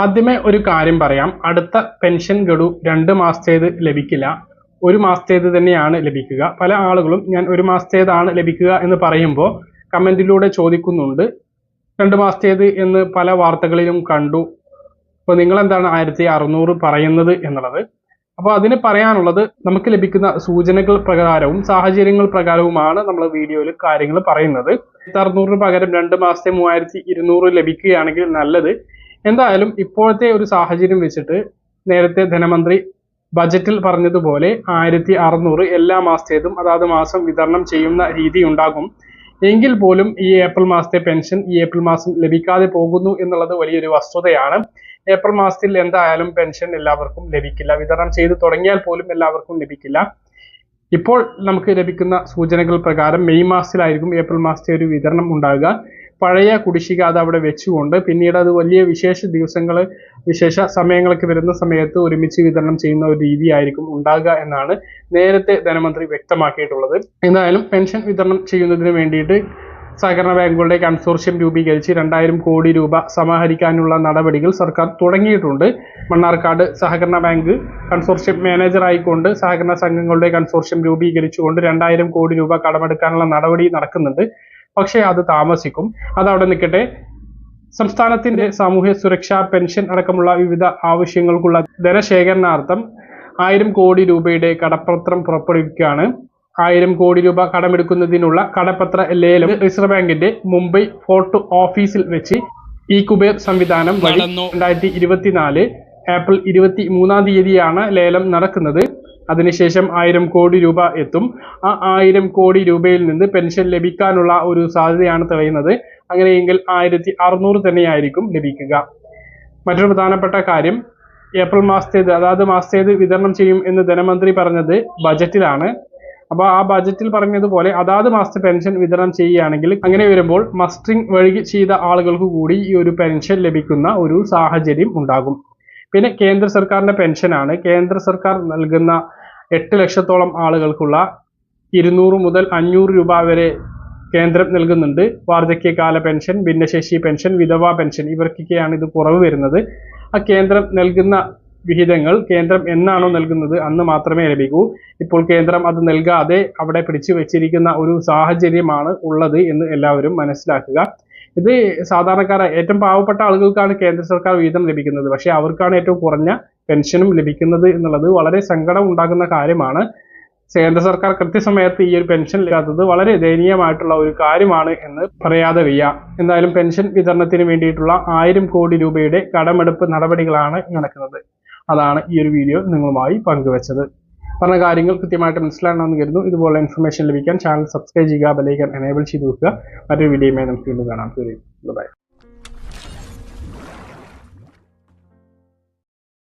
ആദ്യമേ ഒരു കാര്യം പറയാം. അടുത്ത പെൻഷൻ ഗഡു രണ്ട് മാസത്തേത് ലഭിക്കില്ല. ഒരു മാസത്തേത് തന്നെയാണ് ലഭിക്കുക. പല ആളുകളും ഞാൻ ഒരു മാസത്തേതാണ് ലഭിക്കുക എന്ന് പറയുമ്പോൾ കമന്റിലൂടെ ചോദിക്കുന്നുണ്ട്. രണ്ട് മാസത്തേത് എന്ന് പല വാർത്തകളിലും കണ്ടു. അപ്പോൾ നിങ്ങൾ എന്താണ് ആയിരത്തി അറുന്നൂറ് പറയുന്നത് എന്നുള്ളത്. അപ്പോൾ അതിന് പറയാനുള്ളത് നമുക്ക് ലഭിക്കുന്ന സൂചനകൾ പ്രകാരവും സാഹചര്യങ്ങൾ പ്രകാരവുമാണ് നമ്മൾ വീഡിയോയിൽ കാര്യങ്ങൾ പറയുന്നത്. അറുന്നൂറിന് പകരം രണ്ട് മാസത്തെ മൂവായിരത്തി ഇരുന്നൂറ് ലഭിക്കുകയാണെങ്കിൽ നല്ലത്. എന്തായാലും ഇപ്പോഴത്തെ ഒരു സാഹചര്യം വെച്ചിട്ട് നേരത്തെ ധനമന്ത്രി ബജറ്റിൽ പറഞ്ഞതുപോലെ ആയിരത്തി അറുന്നൂറ് എല്ലാ മാസത്തേതും അതാത് മാസം വിതരണം ചെയ്യുന്ന രീതി ഉണ്ടാകും. എങ്കിൽ പോലും ഈ ഏപ്രിൽ മാസത്തെ പെൻഷൻ ഈ ഏപ്രിൽ മാസം ലഭിക്കാതെ പോകുന്നു എന്നുള്ളത് വലിയൊരു വസ്തുതയാണ്. ഏപ്രിൽ മാസത്തിൽ എന്തായാലും പെൻഷൻ എല്ലാവർക്കും ലഭിക്കില്ല. വിതരണം ചെയ്തു തുടങ്ങിയാൽ പോലും എല്ലാവർക്കും ലഭിക്കില്ല. ഇപ്പോൾ നമുക്ക് ലഭിക്കുന്ന സൂചനകൾ പ്രകാരം മെയ് മാസത്തിലായിരിക്കും ഏപ്രിൽ മാസത്തെ ഒരു വിതരണം ഉണ്ടാകുക. പഴയ കുടിശ്ശിക അത് അവിടെ വെച്ചുകൊണ്ട് പിന്നീട് അത് വലിയ വിശേഷ ദിവസങ്ങൾ വിശേഷ സമയങ്ങളൊക്കെ വരുന്ന സമയത്ത് ഒരുമിച്ച് വിതരണം ചെയ്യുന്ന ഒരു രീതിയായിരിക്കും ഉണ്ടാകുക എന്നാണ് നേരത്തെ ധനമന്ത്രി വ്യക്തമാക്കിയിട്ടുള്ളത്. എന്തായാലും പെൻഷൻ വിതരണം ചെയ്യുന്നതിന് വേണ്ടിയിട്ട് സഹകരണ ബാങ്കുകളുടെ കൺസോർഷ്യം രൂപീകരിച്ച് രണ്ടായിരം കോടി രൂപ സമാഹരിക്കാനുള്ള നടപടികൾ സർക്കാർ തുടങ്ങിയിട്ടുണ്ട്. മണ്ണാർക്കാട് സഹകരണ ബാങ്ക് കൺസോർഷ്യം മാനേജറായിക്കൊണ്ട് സഹകരണ സംഘങ്ങളുടെ കൺസോർഷ്യം രൂപീകരിച്ചുകൊണ്ട് രണ്ടായിരം കോടി രൂപ കടമെടുക്കാനുള്ള നടപടി നടക്കുന്നുണ്ട്. പക്ഷേ അത് താമസിക്കും. അതവിടെ നിൽക്കട്ടെ. സംസ്ഥാനത്തിന്റെ സാമൂഹ്യ സുരക്ഷാ പെൻഷൻ അടക്കമുള്ള വിവിധ ആവശ്യങ്ങൾക്കുള്ള ധനശേഖരണാർത്ഥം ആയിരം കോടി രൂപയുടെ കടപ്പത്രം പുറപ്പെടുവിക്കുകയാണ്. ആയിരം കോടി രൂപ കടമെടുക്കുന്നതിനുള്ള കടപ്പത്ര ലേലം റിസർവ് ബാങ്കിന്റെ മുംബൈ ഫോർട്ട് ഓഫീസിൽ വെച്ച് ഈ കുബേർ സംവിധാനം വഴി രണ്ടായിരത്തി ഇരുപത്തിനാല് ഏപ്രിൽ ഇരുപത്തി മൂന്നാം തീയതിയാണ് ലേലം നടക്കുന്നത്. അതിനുശേഷം ആയിരം കോടി രൂപ എത്തും. ആ ആയിരം കോടി രൂപയിൽ നിന്ന് പെൻഷൻ ലഭിക്കാനുള്ള ഒരു സാധ്യതയാണ് തെളിയുന്നത്. അങ്ങനെയെങ്കിൽ ആയിരത്തി അറുന്നൂറ് തന്നെയായിരിക്കും ലഭിക്കുക. മറ്റൊരു പ്രധാനപ്പെട്ട കാര്യം ഏപ്രിൽ മാസത്തേത് അതാത് മാസത്തേത് വിതരണം ചെയ്യും എന്ന് ധനമന്ത്രി പറഞ്ഞത് ബജറ്റിലാണ്. അപ്പോൾ ആ ബജറ്റിൽ പറഞ്ഞതുപോലെ അതാത് മാസത്തെ പെൻഷൻ വിതരണം ചെയ്യുകയാണെങ്കിൽ അങ്ങനെ വരുമ്പോൾ മസ്റ്ററിംഗ് വഴി ചെയ്ത ആളുകൾക്ക് കൂടി ഈ ഒരു പെൻഷൻ ലഭിക്കുന്ന ഒരു സാഹചര്യം ഉണ്ടാകും. പിന്നെ കേന്ദ്ര സർക്കാരിന്റെ പെൻഷനാണ് കേന്ദ്ര സർക്കാർ നൽകുന്ന എട്ട് ലക്ഷത്തോളം ആളുകൾക്കുള്ള ഇരുന്നൂറ് മുതൽ അഞ്ഞൂറ് രൂപ വരെ കേന്ദ്രം നൽകുന്നുണ്ട്. വാർദ്ധക്യകാല പെൻഷൻ ഭിന്നശേഷി പെൻഷൻ വിധവാ പെൻഷൻ ഇവർക്കൊക്കെയാണ് ഇത് കുറവ് വരുന്നത്. ആ കേന്ദ്രം നൽകുന്ന വിഹിതങ്ങൾ കേന്ദ്രം എന്നാണോ നൽകുന്നത് അന്ന് മാത്രമേ ലഭിക്കൂ. ഇപ്പോൾ കേന്ദ്രം അത് നൽകാതെ അവിടെ പിടിച്ചു വെച്ചിരിക്കുന്ന ഒരു സാഹചര്യമാണ് ഉള്ളത് എന്ന് എല്ലാവരും മനസ്സിലാക്കുക. ഇത് സാധാരണക്കാരായ ഏറ്റവും പാവപ്പെട്ട ആളുകൾക്കാണ് കേന്ദ്ര സർക്കാർ വിഹിതം ലഭിക്കുന്നത്. പക്ഷേ അവർക്കാണ് ഏറ്റവും കുറഞ്ഞ പെൻഷനും ലഭിക്കുന്നത് എന്നുള്ളത് വളരെ സങ്കടം ഉണ്ടാകുന്ന കാര്യമാണ്. കേന്ദ്ര സർക്കാർ കൃത്യസമയത്ത് ഈ ഒരു പെൻഷൻ ലഭിക്കാത്തത് വളരെ ദയനീയമായിട്ടുള്ള ഒരു കാര്യമാണ് എന്ന് പറയാതെ വയ്യ. എന്തായാലും പെൻഷൻ വിതരണത്തിന് വേണ്ടിയിട്ടുള്ള ആയിരം കോടി രൂപയുടെ കടമെടുപ്പ് നടപടികളാണ് നടക്കുന്നത്. അതാണ് ഈ ഒരു വീഡിയോ നിങ്ങളുമായി പങ്കുവച്ചത്. പറഞ്ഞ കാര്യങ്ങൾ കൃത്യമായിട്ട് മനസ്സിലാണെന്ന് കരുതുന്നു. ഇതുപോലെ ഇൻഫർമേഷൻ ലഭിക്കാൻ ചാനൽ സബ്സ്ക്രൈബ് ചെയ്യുക ബെലൈക്കൻ എനേബിൾ ചെയ്ത് വെക്കുക. മറ്റൊരു വീഡിയോയുമായി നമുക്ക് വീണ്ടും കാണാം. ബൈ